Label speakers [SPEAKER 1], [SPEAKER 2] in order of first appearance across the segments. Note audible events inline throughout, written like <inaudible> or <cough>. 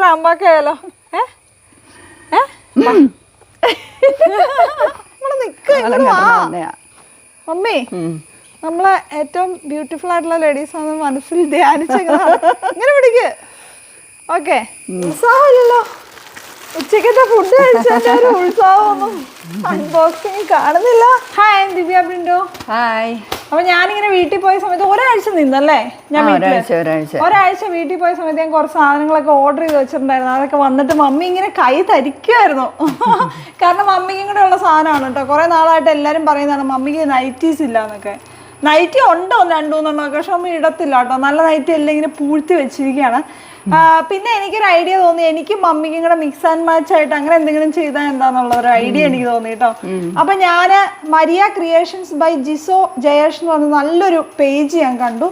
[SPEAKER 1] ഒരു അമ്പാക്കയാലോ ഏ? ഏ? മമ്മി നമ്മളെ ഏറ്റവും ബ്യൂട്ടിഫുൾ ആയിട്ടുള്ള ലേഡീസ് ആണ് മനസ്സിൽ ധ്യാനിച്ചേക്കുന്നതാണ് ഇങ്ങനെ പിടിക്ക്. ഓക്കെ ഉത്സാഹമില്ലല്ലോ. ഉച്ചക്കത്തെ ഫുഡ് കഴിച്ചതിന്റെ ഒരു ഉത്സാഹമൊന്നും കാണുന്നില്ല. ഹായ് ദിവ്യ ബിൻഡോ
[SPEAKER 2] ഹായ്
[SPEAKER 1] അപ്പൊ ഞാനിങ്ങനെ വീട്ടിൽ പോയ സമയത്ത് ഒരാഴ്ച നിന്നല്ലേ? ഞാൻ
[SPEAKER 2] ഒരാഴ്ച
[SPEAKER 1] വീട്ടിൽ പോയ സമയത്ത് ഞാൻ കുറച്ച് സാധനങ്ങളൊക്കെ ഓർഡർ ചെയ്ത് വെച്ചിട്ടുണ്ടായിരുന്നു. അതൊക്കെ വന്നിട്ട് മമ്മി ഇങ്ങനെ കൈ തരിക്കുമായിരുന്നു <laughs> കാരണം മമ്മിക്കും കൂടെ ഉള്ള സാധനമാണ് കേട്ടോ. കുറെ നാളായിട്ട് എല്ലാരും പറയുന്നതാണ് മമ്മിക്ക് നൈറ്റീസ് ഇല്ല എന്നൊക്കെ. നൈറ്റി ഉണ്ടോ രണ്ടു മൂന്നെണ്ണമൊക്കെ പക്ഷെ മമ്മി ഇടത്തില്ല കേട്ടോ. നല്ല നൈറ്റി എല്ലാം ഇങ്ങനെ പൂഴ്ത്തി വെച്ചിരിക്കുകയാണ്. പിന്നെ എനിക്കൊരു ഐഡിയ തോന്നി. എനിക്ക് മമ്മിക്കും കൂടെ മിക്സ് ആൻഡ് മാച്ച് ആയിട്ട് അങ്ങനെ എന്തെങ്കിലും ചെയ്താൽ എന്താന്നുള്ള ഒരു ഐഡിയ എനിക്ക് തോന്നി കേട്ടോ അപ്പൊ ഞാൻ Maria creations by Jiso Jayesh എന്ന് പറഞ്ഞ നല്ലൊരു പേജ് ഞാൻ കണ്ടു.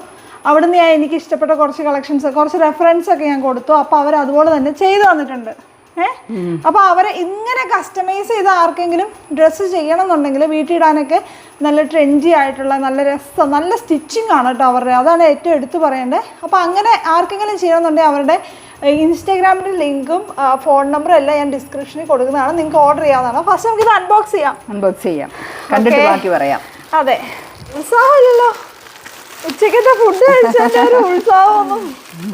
[SPEAKER 1] അവിടുന്ന് ഞാൻ എനിക്ക് ഇഷ്ടപ്പെട്ട കുറച്ച് കളക്ഷൻസ് കുറച്ച് റെഫറൻസ് ഒക്കെ ഞാൻ കൊടുത്തു. അപ്പൊ അവർ അതുപോലെ തന്നെ ചെയ്തു തന്നിട്ടുണ്ട്. ഏഹ് അപ്പൊ അവരെ ഇങ്ങനെ കസ്റ്റമൈസ് ചെയ്ത് ആർക്കെങ്കിലും ഡ്രസ്സ് ചെയ്യണം എന്നുണ്ടെങ്കിൽ വീട്ടിലിടാനൊക്കെ നല്ല ട്രെൻഡി ആയിട്ടുള്ള നല്ല രസം നല്ല സ്റ്റിച്ചിങ് ആണ് കേട്ടോ അവരുടെ. അതാണ് ഏറ്റവും എടുത്തു പറയേണ്ടത്. അപ്പോൾ അങ്ങനെ ആർക്കെങ്കിലും ചെയ്യണമെന്നുണ്ടെങ്കിൽ അവരുടെ ഇൻസ്റ്റാഗ്രാമിന്റെ ലിങ്കും ഫോൺ നമ്പറും എല്ലാം ഞാൻ ഡിസ്ക്രിപ്ഷനിൽ കൊടുക്കുന്നതാണ്. നിങ്ങൾക്ക് ഓർഡർ ചെയ്യാവുന്നതാണ്. ഫസ്റ്റ് നമുക്ക് ഇത് അൺബോക്സ് ചെയ്യാം.
[SPEAKER 2] അൺബോക്സ് ചെയ്യാം. കണ്ടിട്ട് ബാക്കി പറയാം.
[SPEAKER 1] അതെ. ഉത്സാഹമില്ലല്ലോ. ഉച്ചക്കത്തെ ഫുഡ് കഴിച്ചാൽ ഒരു ഉത്സാഹമൊന്നും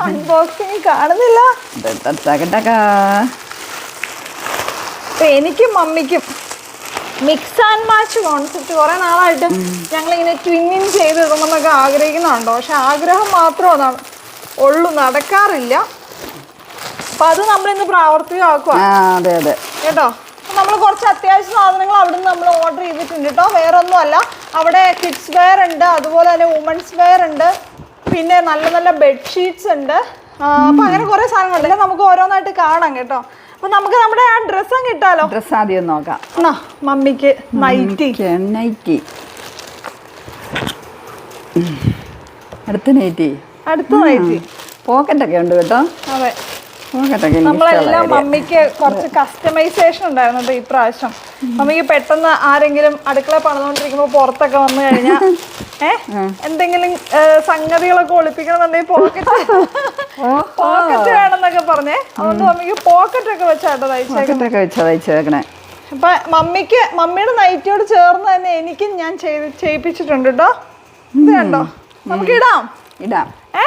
[SPEAKER 1] അൺബോക്സിങ് കാണുന്നില്ല. എനിക്കും മമ്മിക്കും മിക്സ് ആൻഡ് മാച്ച് കോൺസെപ്റ്റ് കുറെ നാളായിട്ട് ഞങ്ങളിങ്ങനെ ട്വിന്നിൻ ചെയ്തിടണമെന്നൊക്കെ ആഗ്രഹിക്കുന്നുണ്ടോ. പക്ഷെ ആഗ്രഹം മാത്രം അതാണ് ഉള്ളു. നടക്കാറില്ല. അപ്പൊ അത് നമ്മളിന്ന് പ്രാവർത്തികമാക്കുക
[SPEAKER 2] ആ അതെ അതെ.
[SPEAKER 1] കേട്ടോ? നമ്മൾ കുറച്ച് അത്യാവശ്യ സാധനങ്ങൾ അവിടെ നിന്ന് നമ്മൾ ഓർഡർ ചെയ്തിട്ടുണ്ട് കേട്ടോ. വേറെ ഒന്നും അല്ല അവിടെ കിഡ്സ് വെയർ ഉണ്ട്. അതുപോലെ തന്നെ വുമൻസ് വെയർ ഉണ്ട്. പിന്നെ നല്ല നല്ല ബെഡ്ഷീറ്റ്സ് ഉണ്ട്. അപ്പൊ അങ്ങനെ കുറെ സാധനങ്ങളുണ്ട്. നമുക്ക് ഓരോന്നായിട്ട് കാണാം കേട്ടോ. അപ്പൊ നമുക്ക് നമ്മുടെ ആ ഡ്രസ്സും കിട്ടാലോ
[SPEAKER 2] ഡ്രസ് ആദ്യം നോക്കാം.
[SPEAKER 1] എന്നാ മമ്മിക്ക് നൈറ്റി
[SPEAKER 2] നൈറ്റി അടുത്ത നൈറ്റി
[SPEAKER 1] അടുത്ത നൈറ്റി
[SPEAKER 2] പോക്കറ്റൊക്കെ ഉണ്ട് കേട്ടോ.
[SPEAKER 1] അതെ. നമ്മളെല്ലാം മമ്മിക്ക് കുറച്ച് കസ്റ്റമൈസേഷൻ ഉണ്ടായിരുന്നു ഈ പ്രാവശ്യം മമ്മിക്ക് പെട്ടെന്ന് ആരെങ്കിലും അടുക്കള പണിതുകൊണ്ടിരിക്കുമ്പോൾ പുറത്തൊക്കെ വന്നു കഴിഞ്ഞാൽ <laughs> എന്തെങ്കിലും സംഗതികളൊക്കെ ഒളിപ്പിക്കണമെന്നുണ്ടെങ്കിൽ പോക്കറ്റ് പോക്കറ്റ് <laughs> വേണമെന്നൊക്കെ പറഞ്ഞേ. അതുകൊണ്ട് മമ്മിക്ക് പോക്കറ്റ് ഒക്കെ വെച്ചാട്ടോ
[SPEAKER 2] വെച്ച് തയ്ച്ചേക്കണേ.
[SPEAKER 1] അപ്പൊ മമ്മിക്ക് മമ്മിയുടെ നൈറ്റിയോട് ചേർന്ന് തന്നെ എനിക്കും ഞാൻ ചെയ്ത് ചെയ്യിപ്പിച്ചിട്ടുണ്ട് കേട്ടോ. ഇത് കണ്ടോ? നമുക്ക് ഇടാം.
[SPEAKER 2] ഇടാം.
[SPEAKER 1] ഏ.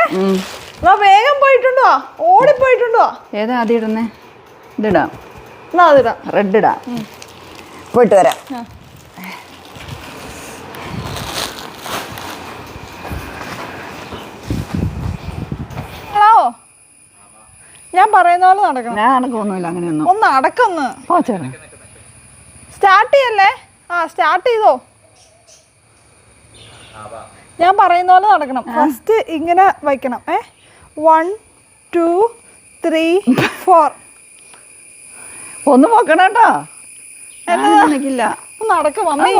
[SPEAKER 1] എന്നാ വേഗം പോയിട്ടുണ്ടോ? ഓടിപ്പോയിട്ടുണ്ടോ?
[SPEAKER 2] ഏതാ ആദ്യം ഇടുന്നേ? ഇതിടാം.
[SPEAKER 1] എന്നാ അതിടാം.
[SPEAKER 2] റെഡ് ഇടാം. പോയിട്ട് വരാം
[SPEAKER 1] ആ. ഹലോ ഞാൻ പറയുന്ന പോലെ നടക്കണം.
[SPEAKER 2] ഞാൻ നടക്കൊന്നുമില്ല അങ്ങനെയൊന്നും.
[SPEAKER 1] ഒന്ന് അടക്കൊന്ന്. സ്റ്റാർട്ട് ചെയ്യല്ലേ? ആ സ്റ്റാർട്ട് ചെയ്തോ? ഞാൻ പറയുന്ന പോലെ നടക്കണം. ഫസ്റ്റ് ഇങ്ങനെ വയ്ക്കണം. ഏ? വൺ ടു ത്രീ ഫോർ
[SPEAKER 2] ഒന്ന് കേട്ടോ. നിൽക്കില്ല.
[SPEAKER 1] ഒന്ന് മമ്മി.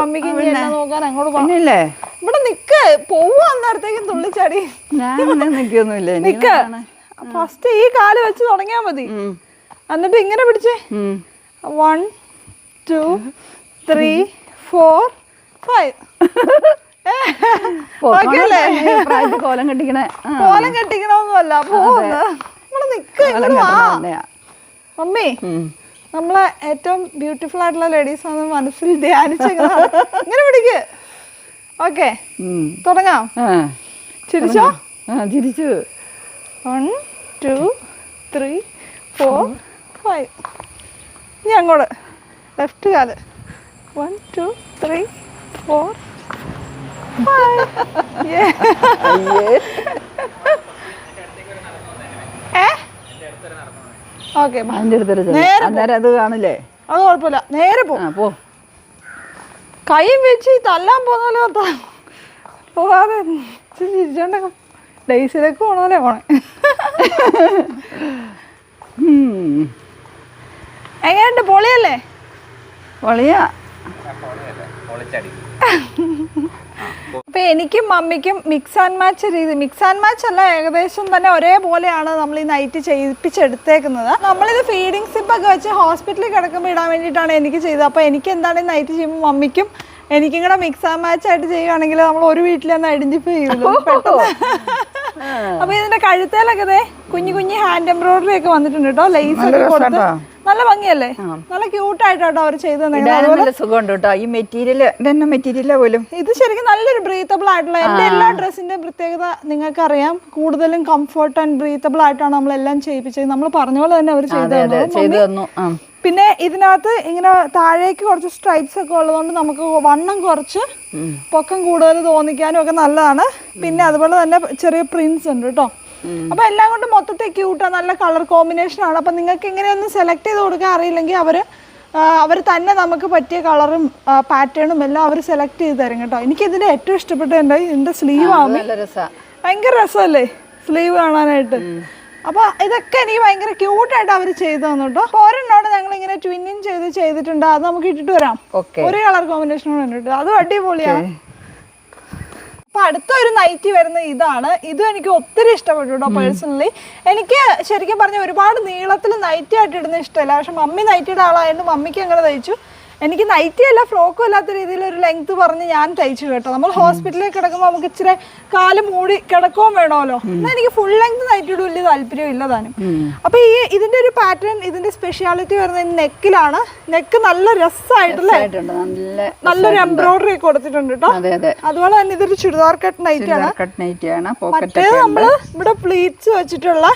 [SPEAKER 1] മമ്മിക്ക് നോക്കാൻ അങ്ങോട്ട് പോ
[SPEAKER 2] പിന്നില്ലേ?
[SPEAKER 1] ഇവിടെ നിക്ക്. പോവാ അന്നേരത്തേക്കും തുള്ളിച്ചാടി.
[SPEAKER 2] ഞാൻ നിക്കൊന്നുമില്ല
[SPEAKER 1] നിക്ക്. ഫസ്റ്റ് ഈ കാൽ വെച്ച് തുടങ്ങിയാ മതി. എന്നിട്ട് ഇങ്ങനെ പിടിച്ചേ. One two three four five
[SPEAKER 2] കോലം കെട്ടിക്കണേ.
[SPEAKER 1] കോലം കെട്ടിക്കണമെന്നല്ല. മമ്മി നമ്മളെ ഏറ്റവും ബ്യൂട്ടിഫുൾ ആയിട്ടുള്ള ലേഡീസ് ആണ് മനസ്സിൽ ധ്യാനിച്ച ഇങ്ങനെ പിടിക്ക്. ഓക്കെ. തുടങ്ങാം. ചിരിച്ചോ?
[SPEAKER 2] ചിരിച്ചു.
[SPEAKER 1] One two three four five. ഇനി അങ്ങോട്ട്. ലെഫ്റ്റ് കാൽ. One two three four five. <laughs> Okay. നേരെ
[SPEAKER 2] അത് കാണില്ലേ?
[SPEAKER 1] അത് കുഴപ്പമില്ല. നേരെ പോ. കൈ വെച്ച് തല്ലാൻ പോന്നാലോ പോവാതെ ചിരിച്ചോണ്ടൊക്കെ ഡേയ്സിലേക്ക് പോണാലേ പോണേ. എങ്ങനെയുണ്ട്? പൊളിയല്ലേ?
[SPEAKER 2] പൊളിയാ.
[SPEAKER 1] അപ്പൊ എനിക്കും മമ്മിക്കും മിക്സ് ആൻഡ് മാച്ച് രീതി മിക്സ് ആൻഡ് മാച്ച് അല്ല ഏകദേശം തന്നെ ഒരേപോലെയാണ് നമ്മൾ ഈ നൈറ്റ് ചെയ്യിപ്പിച്ചെടുത്തേക്കുന്നത്. നമ്മളിത് ഫീഡിങ് സിപ്പ് ഒക്കെ വെച്ച് ഹോസ്പിറ്റലിൽ കിടക്കുമ്പോൾ ഇടാൻ വേണ്ടിയിട്ടാണ് എനിക്ക് ചെയ്തത്. അപ്പോൾ എനിക്ക് എന്താണ് ഈ നൈറ്റ് ചെയ്യുമ്പോൾ മമ്മിക്കും എനിക്കും കൂടെ മിക്സ് ആൻഡ് മാച്ച് ആയിട്ട് ചെയ്യുകയാണെങ്കിൽ നമ്മൾ ഒരു വീട്ടിൽ തന്നെ ഐഡന്റിഫൈ ചെയ്യുള്ളൂ. പെട്ടെന്ന് അപ്പൊ ഇതിന്റെ കഴുത്തേലൊക്കെ കുഞ്ഞു കുഞ്ഞു ഹാൻഡ് എംബ്രോയിഡറി ഒക്കെ വന്നിട്ടുണ്ട് കേട്ടോ ലേസ്
[SPEAKER 2] നല്ല
[SPEAKER 1] ഒക്കെ കൊടുത്ത്. നല്ല ഭംഗിയല്ലേ? നല്ല ക്യൂട്ടായിട്ടോ അവർ ചെയ്ത്
[SPEAKER 2] സുഖമുണ്ട് കേട്ടോ ഈ മെറ്റീരിയൽ ഇതന്നെ മെറ്റീരിയൽ പോലും.
[SPEAKER 1] ഇത് ശരിക്കും നല്ലൊരു ബ്രീത്തബിൾ ആയിട്ടുള്ള എന്റെ എല്ലാ ഡ്രസ്സിന്റെ പ്രത്യേകത നിങ്ങൾക്ക് അറിയാം കൂടുതലും കംഫർട്ട് ആൻഡ് ബ്രീത്തബിൾ ആയിട്ടാണ് നമ്മളെല്ലാം ചെയ്യിപ്പിച്ചത്. നമ്മൾ പറഞ്ഞ പോലെ തന്നെ അവർ ചെയ്തു
[SPEAKER 2] തന്നു.
[SPEAKER 1] പിന്നെ ഇതിനകത്ത് ഇങ്ങനെ താഴേക്ക് കുറച്ച് സ്ട്രൈപ്സ് ഒക്കെ ഉള്ളതുകൊണ്ട് നമുക്ക് വണ്ണം കുറച്ച് പൊക്കം കൂടുതൽ തോന്നിക്കാനും ഒക്കെ നല്ലതാണ്. പിന്നെ അതുപോലെ തന്നെ ചെറിയ പ്രിന്റ്സ് ഉണ്ട് കേട്ടോ അപ്പൊ എല്ലാം കൊണ്ട് മൊത്തത്തിൽ ക്യൂട്ടാ നല്ല കളർ കോമ്പിനേഷൻ ആണ്. അപ്പൊ നിങ്ങൾക്ക് ഇങ്ങനെയൊന്നും സെലക്ട് ചെയ്ത് കൊടുക്കാൻ അറിയില്ലെങ്കിൽ അവർ അവർ തന്നെ നമുക്ക് പറ്റിയ കളറും പാറ്റേണും എല്ലാം അവർ സെലക്ട് ചെയ്ത് തരും കേട്ടോ. എനിക്ക് ഇതിന്റെ ഏറ്റവും ഇഷ്ടപ്പെട്ട എന്റെ ഇതിന്റെ സ്ലീവ് ആണ്. ഭയങ്കര രസമല്ലേ? സ്ലീവ് കാണാനായിട്ട്. അപ്പൊ ഇതൊക്കെ എനിക്ക് ഭയങ്കര ക്യൂട്ടായിട്ട് അവർ ചെയ്തു തന്നിട്ടോ. ഒരെണ്ണോട് ഞങ്ങൾ ഇങ്ങനെ ട്വിന്നിങ് ചെയ്ത് ചെയ്തിട്ടുണ്ട്. അത് നമുക്ക് ഇട്ടിട്ട് വരാം. ഒരു കളർ കോമ്പിനേഷൻ കണ്ടിട്ട് അതും അടിപൊളിയാണ് അപ്പൊ അടുത്ത ഒരു നൈറ്റി വരുന്ന ഇതാണ്. ഇതും എനിക്ക് ഒത്തിരി ഇഷ്ടപ്പെട്ടു കേട്ടോ പേഴ്സണലി എനിക്ക് ശരിക്കും പറഞ്ഞ ഒരുപാട് നീളത്തിൽ നൈറ്റി ആയിട്ട് ഇടുന്ന ഇഷ്ടമല്ല പക്ഷെ മമ്മി നൈറ്റിയുടെ ആളായതുകൊണ്ട് മമ്മിക്ക് അങ്ങനെ തയ്ച്ചു. എനിക്ക് നൈറ്റി അല്ല ഫ്രോക്കും അല്ലാത്ത രീതിയിൽ ഒരു ലെങ്ത് പറഞ്ഞ് ഞാൻ തയ്ച്ചു കേട്ടോ. നമ്മൾ ഹോസ്പിറ്റലിൽ കിടക്കുമ്പോൾ നമുക്ക് ഇച്ചിരി കാൽ മൂടി കിടക്കുകയും വേണമല്ലോ. എന്നാൽ എനിക്ക് ഫുൾ ലെങ്ത് നൈറ്റിയുടെ വലിയ താല്പര്യം ഇല്ല താനും. അപ്പൊ ഈ ഇതിന്റെ ഒരു പാറ്റേൺ ഇതിന്റെ സ്പെഷ്യാലിറ്റി വരുന്നത് നെക്കിലാണ് നെക്ക് നല്ല രസമായിട്ടുള്ള നല്ലൊരു എംബ്രോയിഡറി കൊടുത്തിട്ടുണ്ട് കേട്ടോ.
[SPEAKER 2] അതെ അതെ.
[SPEAKER 1] അതുപോലെ തന്നെ ഇതൊരു ചുരിദാർ കട്ട് നൈറ്റ് ആണ്. മറ്റേത് നമ്മൾ ഇവിടെ പ്ലീറ്റ്സ് വെച്ചിട്ടുള്ള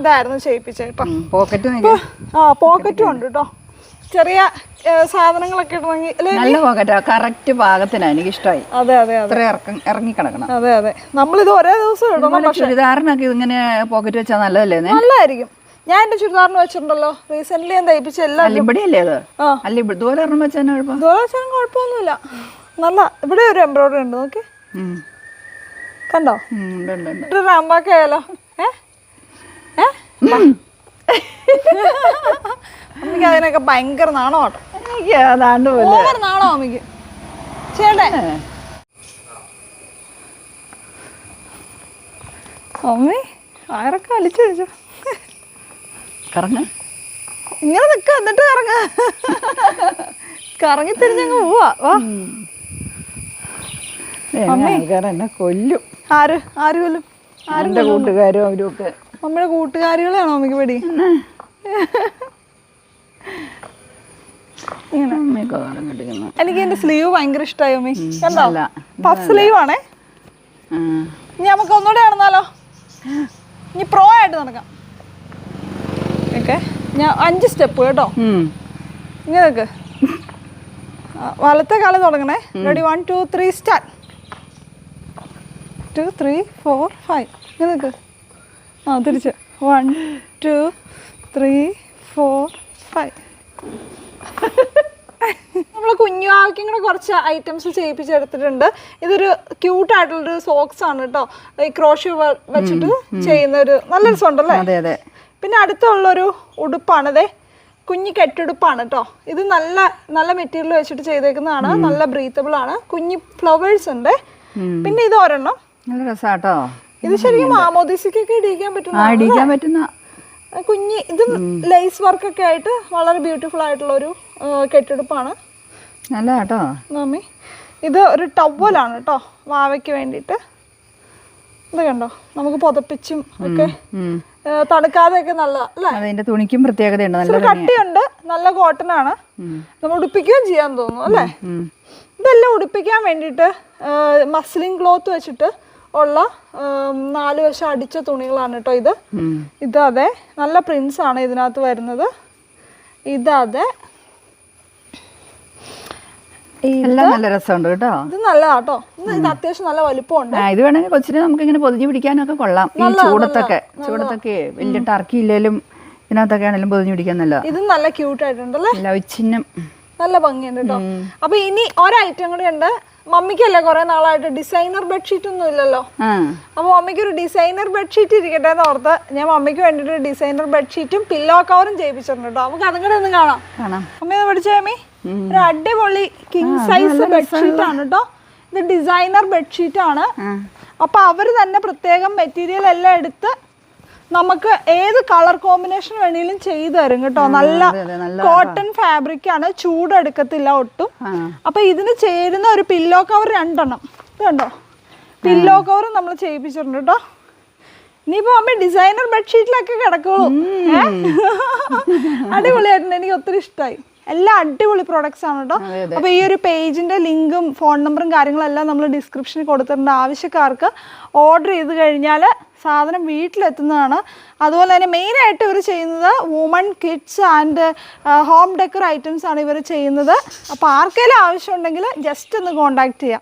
[SPEAKER 1] ഇതായിരുന്നു ചെയ്യിപ്പിച്ചേട്ടോ
[SPEAKER 2] പോക്കറ്റും
[SPEAKER 1] ഉണ്ട് കേട്ടോ. ചെറിയ സാധനങ്ങളൊക്കെ ഇടണമെങ്കിൽ
[SPEAKER 2] നല്ല പോക്കറ്റാ കറക്റ്റ് പാകത്തിനാണ് എനിക്ക് ഇഷ്ടമായി
[SPEAKER 1] അതെ അതെ.
[SPEAKER 2] അത്ര ഇറക്കം ഇറങ്ങി കിടക്കണം
[SPEAKER 1] അതെ അതെ. ഇത് ഒരേ ദിവസം ഇടണം
[SPEAKER 2] ചുരിദാറിനൊക്കെ ഇങ്ങനെ പോക്കറ്റ് വെച്ചാൽ നല്ലതല്ലേ?
[SPEAKER 1] നല്ലതായിരിക്കും. ഞാൻ എന്റെ ചുരിദാറിന് വെച്ചിട്ടുണ്ടല്ലോ. റീസെന്റ് ഞാൻ തയ്പ്പിച്ച എല്ലാം
[SPEAKER 2] അല്ല ഇവിടെ അല്ലേ അത്?
[SPEAKER 1] ആ.
[SPEAKER 2] അല്ല ഇവിടെ ഇതുപോലെ ഒരെണ്ണം വെച്ചാൽ
[SPEAKER 1] ഇതുപോലെ വെച്ചാലും കുഴപ്പമൊന്നുമില്ല. നല്ല ഇവിടെ ഒരു എംബ്രോയിഡറി ഉണ്ട് നോക്കി കണ്ടോ? ഒരു ഏ? ഏ? അമ്മയ്ക്ക് അതിനൊക്കെ ഭയങ്കര നാണോ
[SPEAKER 2] എനിക്ക് അതാണ്ട് പോലെ.
[SPEAKER 1] നാണോ അമ്മയ്ക്ക്. ചെയ്യണ്ടേ അമ്മി ആരൊക്കെ വലിച്ചു വെച്ചു?
[SPEAKER 2] കറങ്ങ.
[SPEAKER 1] ഇങ്ങനെ നിക്ക എന്നിട്ട് കറങ്ങ. കറങ്ങി തിരിഞ്ഞങ്ങ് പോവാ. വാ.
[SPEAKER 2] എന്നെ കൊല്ലും.
[SPEAKER 1] ആര്? ആര് കൊല്ലും?
[SPEAKER 2] കൂട്ടുകാരും അവരും ഒക്കെ
[SPEAKER 1] നമ്മുടെ കൂട്ടുകാരികളെയാണോ അമ്മയ്ക്ക് പടി എനിക്ക് എന്റെ സ്ലീവ് ഭയങ്കര ഇഷ്ടമായി അമ്മി കണ്ടോ?
[SPEAKER 2] അല്ല.
[SPEAKER 1] പഫ് സ്ലീവ് ആണേ. ഇനി നമുക്ക് ഒന്നുകൂടെ നടന്നാലോ ഇനി പ്രോ ആയിട്ട് നടക്കാം. ഓക്കെ. ഞാൻ അഞ്ച് സ്റ്റെപ്പ് കേട്ടോ. ഇങ്ങനെ നിൽക്ക് വലത്തെ കാലം തുടങ്ങണേ. Ready one two three start two three four five ഇങ്ങനെ നിൽക്ക് ആ തിരിച്ച്. One two three four five നമ്മൾ കുഞ്ഞുവാക്കും കൂടെ കുറച്ച് ഐറ്റംസ് ചെയ്യിപ്പിച്ചെടുത്തിട്ടുണ്ട്. ഇതൊരു ക്യൂട്ട് ആയിട്ടുള്ളൊരു സോക്സ് ആണ് കേട്ടോ ഈ ക്രോഷ്യ വെച്ചിട്ട് ചെയ്യുന്ന ഒരു നല്ല രസമുണ്ടല്ലേ
[SPEAKER 2] അതെ അതെ.
[SPEAKER 1] പിന്നെ അടുത്തുള്ളൊരു ഉടുപ്പാണതേ കുഞ്ഞി കെട്ടുടുപ്പാണ് കേട്ടോ ഇത് നല്ല നല്ല മെറ്റീരിയൽ വെച്ചിട്ട് ചെയ്തേക്കുന്നതാണ്. നല്ല ബ്രീത്തബിൾ ആണ്. കുഞ്ഞി ഫ്ലവേഴ്സ് ഉണ്ട്. പിന്നെ ഇത് ഒരെണ്ണം.
[SPEAKER 2] നല്ല രസാട്ടോ
[SPEAKER 1] ഇത് ശരിക്കും മാമോദിസയ്ക്കൊക്കെ ഇടിക്കാൻ പറ്റുന്ന
[SPEAKER 2] ഇടിയിക്കാൻ പറ്റുന്ന
[SPEAKER 1] കുഞ്ഞി ഇത് ലൈസ് വർക്കൊക്കെ ആയിട്ട് വളരെ ബ്യൂട്ടിഫുൾ ആയിട്ടുള്ള ഒരു കെട്ടിടപ്പാണ്.
[SPEAKER 2] നല്ല കേട്ടോ
[SPEAKER 1] മമ്മി ഇത് ഒരു ടവലാണ് കേട്ടോ വാവയ്ക്ക് വേണ്ടിയിട്ട്. ഇത് കണ്ടോ? നമുക്ക് പുതപ്പിച്ചും ഒക്കെ
[SPEAKER 2] തണുക്കാതെ
[SPEAKER 1] ഒക്കെ തണുക്കാതെയൊക്കെ നല്ല അല്ലേ?
[SPEAKER 2] അതിന്റെ തുണിക്കും പ്രത്യേകതയുണ്ട്. നല്ല
[SPEAKER 1] കട്ടിയുണ്ട് നല്ല കോട്ടൺ ആണ് നമ്മൾ ഉടുപ്പിക്കുകയും ചെയ്യാൻ തോന്നുന്നു അല്ലേ? ഇതെല്ലാം ഉടുപ്പിക്കാൻ വേണ്ടിയിട്ട് മസ്ലിൻ ക്ലോത്ത് വെച്ചിട്ട് ഉള്ള നാല് വശം അടിച്ച തുണികളാണ് കേട്ടോ ഇത്. ഇത് അതെ നല്ല പ്രിൻസ് ആണ് ഇതിനകത്ത് വരുന്നത്. ഇത് അതെ.
[SPEAKER 2] നല്ല രസമുണ്ട് കേട്ടോ.
[SPEAKER 1] ഇത് നല്ലതാട്ടോ ഇത് ഇത് അത്യാവശ്യം നല്ല വലിപ്പമുണ്ട്.
[SPEAKER 2] ഇത് വേണമെങ്കിൽ കൊച്ചിനെ നമുക്ക് ഇങ്ങനെ പൊതിഞ്ഞ് പിടിക്കാനൊക്കെ കൊള്ളാം. ഈ ചൂടത്തൊക്കെ ചൂടത്തൊക്കെ വലിയ ടർക്കി ഇല്ലേലും ഇതിനകത്തൊക്കെ ആണെങ്കിലും പൊതിഞ്ഞ് പിടിക്കാൻ നല്ല
[SPEAKER 1] ഇതും നല്ല ക്യൂട്ട് ആയിട്ടുണ്ടല്ലേ?
[SPEAKER 2] ലവിച്ചിഹ്നം
[SPEAKER 1] നല്ല ഭംഗിയുണ്ട് കേട്ടോ. അപ്പൊ ഇനി ഒരൈറ്റം കൂടി ഉണ്ട്. മമ്മിക്കല്ലേ കുറെ നാളായിട്ട് ഡിസൈനർ ബെഡ്ഷീറ്റ് ഒന്നും ഇല്ലല്ലോ. അപ്പൊ മമ്മിക്ക് ഒരു ഡിസൈനർ ബെഡ്ഷീറ്റ് ഇരിക്കട്ടെ എന്ന് ഓർത്ത് ഞാൻ മമ്മിക്ക് വേണ്ടിട്ട് ഒരു ഡിസൈനർ ബെഡ്ഷീറ്റും പില്ലോ കവറും ചെയ്യിപ്പിച്ചിട്ടുണ്ട് കേട്ടോ. നമുക്ക് അതും കൂടെ ഒന്ന് കാണാം. അമ്മ പഠിച്ചേ അമ്മി ഒരു അടിപൊളി കിങ് സൈസ് ബെഡ്ഷീറ്റ് ആണ് കേട്ടോ. ഇത് ഡിസൈനർ ബെഡ്ഷീറ്റ് ആണ്. അപ്പൊ അവർ തന്നെ പ്രത്യേകം മെറ്റീരിയൽ എല്ലാം എടുത്ത് നമുക്ക് ഏത് കളർ കോമ്പിനേഷൻ വേണേലും ചെയ്തു തരും കേട്ടോ. നല്ല കോട്ടൺ ഫാബ്രിക് ആണ്. ചൂടെടുക്കത്തില്ല ഒട്ടും. അപ്പൊ ഇതിന് ചേരുന്ന ഒരു പില്ലോ കവർ രണ്ടെണ്ണം. ഇത് കണ്ടോ? പില്ലോ കവർ നമ്മൾ ചെയ്യിപ്പിച്ചിട്ടുണ്ട് കേട്ടോ. ഇനിയിപ്പോ അമ്മ ഡിസൈനർ ബെഡ്ഷീറ്റിലൊക്കെ കിടക്കുള്ളൂ? <laughs> അടിപൊളിയായിട്ടുണ്ട്. എനിക്ക് ഒത്തിരി ഇഷ്ടമായി എല്ലാം അടിപൊളി പ്രോഡക്ട്സ് ആണ് കേട്ടോ അപ്പൊ ഈ ഒരു പേജിന്റെ ലിങ്കും ഫോൺ നമ്പറും കാര്യങ്ങളെല്ലാം നമ്മൾ ഡിസ്ക്രിപ്ഷനിൽ കൊടുത്തിട്ടുണ്ട്. ആവശ്യക്കാർക്ക് ഓർഡർ ചെയ്ത് കഴിഞ്ഞാൽ സാധനം വീട്ടിലെത്തുന്നതാണ്. അതുപോലെ തന്നെ മെയിനായിട്ട് ഇവർ ചെയ്യുന്നത് woman kids and home decor items ആണ് ഇവർ ചെയ്യുന്നത്. അപ്പോൾ ആർക്കെങ്കിലും ആവശ്യമുണ്ടെങ്കിൽ ജസ്റ്റ് ഒന്ന് കോൺടാക്ട് ചെയ്യാം.